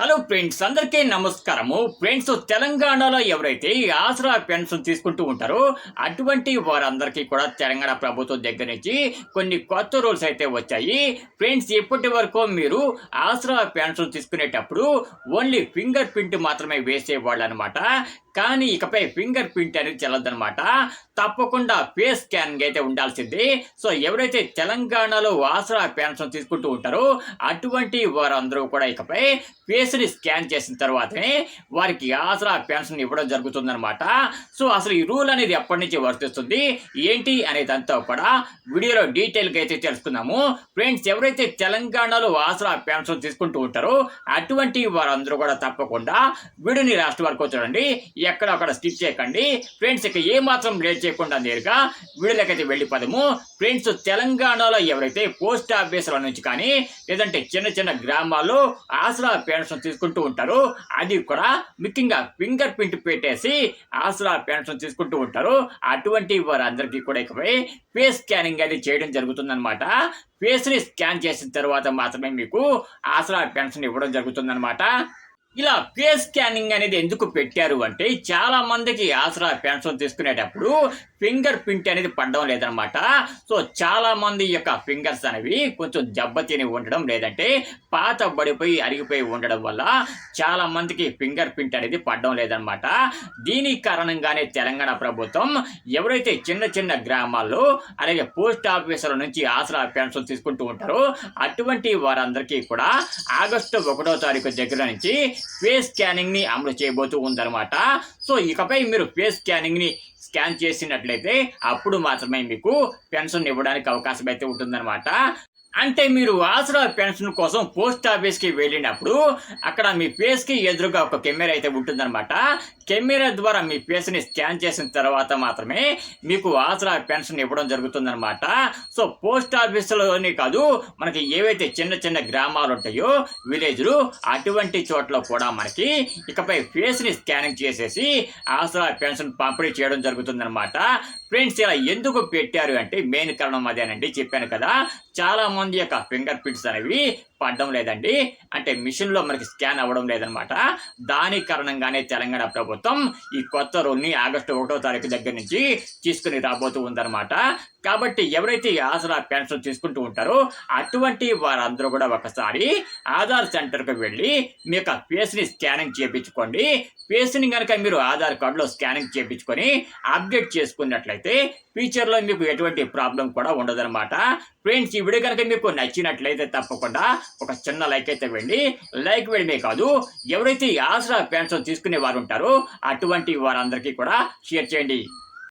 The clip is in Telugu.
హలో ఫ్రెండ్స్ అందరికీ నమస్కారము. ఫ్రెండ్స్ తెలంగాణలో ఎవరైతే ఈ ఆసరా పెన్షన్ తీసుకుంటూ ఉంటారో అటువంటి వారందరికీ కూడా తెలంగాణ ప్రభుత్వం దగ్గర నుంచి కొన్ని కొత్త రూల్స్ అయితే వచ్చాయి. ఫ్రెండ్స్ ఇప్పటి వరకు మీరు ఆసరా పెన్షన్ తీసుకునేటప్పుడు ఓన్లీ ఫింగర్ ప్రింట్ మాత్రమే వేసేవాళ్ళు అనమాట కానీ ఇకపై ఫింగర్ ప్రింట్ అనేది చెల్లదనమాట తప్పకుండా ఫేస్ స్కానింగ్ అయితే ఉండాల్సింది. సో ఎవరైతే తెలంగాణలో ఆసరా పెన్షన్ తీసుకుంటూ ఉంటారో అటువంటి వారందరూ కూడా ఇకపై ఫేస్ని స్కాన్ చేసిన తర్వాతనే వారికి ఆసరా పెన్షన్ ఇవ్వడం జరుగుతుందన్నమాట. సో అసలు ఈ రూల్ అనేది ఎప్పటి నుంచి వర్తిస్తుంది? ఏంటి అనేది అంతా కూడా వీడియోలో డీటెయిల్గా అయితే తెలుసుకుందాము. ఫ్రెండ్స్ ఎవరైతే తెలంగాణలో ఆసరా పెన్షన్ తీసుకుంటూ ఉంటారో అటువంటి వారందరూ కూడా తప్పకుండా వీడియోని రాష్ట్ర వరకు చూడండి. ఎక్కడ అక్కడ స్కిప్ చేయకండి. ఫ్రెండ్స్ ఇక ఏ మాత్రం లేట్ చేయకుండా నేరుగా వీడియోలకైతే వెళ్ళిపోదాము ఫ్రెండ్స్ తెలంగాణలో ఎవరైతే పోస్ట్ ఆఫీసుల నుంచి కానీ లేదంటే చిన్న చిన్న గ్రామాల్లో ఆసరా పెన్షన్ తీసుకుంటూ ఉంటారు అది కూడా ముఖ్యంగా ఫింగర్ ప్రింట్ పెట్టేసి ఆసరా పెన్షన్ తీసుకుంటూ ఉంటారు. అటువంటి వారందరికీ కూడా ఇకపై ఫేస్ స్కానింగ్ అది చేయడం జరుగుతుందన్నమాట. ఫేస్ని స్కాన్ చేసిన తర్వాత మాత్రమే మీకు ఆసరా పెన్షన్ ఇవ్వడం జరుగుతుందన్నమాట. ఇలా ఫేస్ స్కానింగ్ అనేది ఎందుకు పెట్టారు అంటే చాలా మందికి ఆసరా పెన్షన్ తీసుకునేటప్పుడు ఫింగర్ ప్రింట్ అనేది పడడం లేదనమాట సో చాలా మంది యొక్క ఫింగర్స్ అనేవి కొంచెం దెబ్బతిని ఉండడం లేదంటే పాత పడిపోయి అరిగిపోయి ఉండడం వల్ల చాలా మందికి ఫింగర్ ప్రింట్ అనేది పడడం లేదనమాట దీని కారణంగానే తెలంగాణ ప్రభుత్వం ఎవరైతే చిన్న చిన్న గ్రామాల్లో అలాగే పోస్ట్ ఆఫీసుల నుంచి ఆసరా పెన్షన్ తీసుకుంటూ ఉంటారో అటువంటి వారందరికీ కూడా ఆగస్టు ఒకటో తారీఖు దగ్గర నుంచి ఫేస్ స్కానింగ్ని అమలు చేయబోతూ ఉందన్నమాట. సో ఇకపై మీరు ఫేస్ స్కానింగ్ని స్కాన్ చేసినట్లయితే అప్పుడు మాత్రమే మీకు పెన్షన్ ఇవ్వడానికి అవకాశం అయితే ఉంటుందన్నమాట. అంటే మీరు ఆసరా పెన్షన్ కోసం పోస్ట్ ఆఫీస్కి వెళ్ళినప్పుడు అక్కడ మీ ఫేస్కి ఎదురుగా ఒక కెమెరా అయితే ఉంటుందన్నమాట. కెమెరా ద్వారా మీ ఫేస్ని స్కాన్ చేసిన తర్వాత మాత్రమే మీకు ఆసరా పెన్షన్ ఇవ్వడం జరుగుతుందన్నమాట. సో పోస్ట్ ఆఫీసులోనే కాదు మనకి ఏవైతే చిన్న చిన్న గ్రామాలు ఉంటాయో విలేజ్లు అటువంటి చోట్ల కూడా మనకి ఇకపై ఫేస్ని స్కానింగ్ చేసేసి ఆసరా పెన్షన్ పంపిణీ చేయడం జరుగుతుందన్నమాట. ఫ్రెండ్స్ ఇలా ఎందుకు పెట్టారు అంటే మెయిన్ కారణం అదేనండి చెప్పాను కదా. చాలా మంది యొక్క ఫింగర్ ప్రింట్స్ అనేవి పడడం లేదండి. అంటే మిషన్లో మనకి స్కాన్ అవ్వడం లేదనమాట. దాని కారణంగానే తెలంగాణ ప్రభుత్వం ఈ కొత్త రూల్ని ఆగస్టు ఒకటో తారీఖు దగ్గర నుంచి తీసుకుని రాబోతూ ఉందన్నమాట కాబట్టి ఎవరైతే ఈ ఆసరా పెన్షన్ తీసుకుంటూ ఉంటారో అటువంటి వారందరూ కూడా ఒకసారి ఆధార్ సెంటర్కి వెళ్ళి మీ యొక్క ఫేస్ని స్కానింగ్ చేయించుకోండి. ఫేస్ని కనుక మీరు ఆధార్ కార్డులో స్కానింగ్ చేయించుకొని అప్డేట్ చేసుకున్నట్లయితే ఫ్యూచర్లో మీకు ఎటువంటి ప్రాబ్లం కూడా ఉండదన్నమాట ఫ్రెండ్స్ ఈ వీడియో కనుక మీకు నచ్చినట్లయితే తప్పకుండా ఒక చిన్న లైక్ అయితే వెళ్ళి లైక్ వేయడమే కాదు ఎవరైతే ఈ ఆసరా ప్యాంట్స్ తీసుకునే వారు ఉంటారో అటువంటి వారందరికీ కూడా షేర్ చేయండి.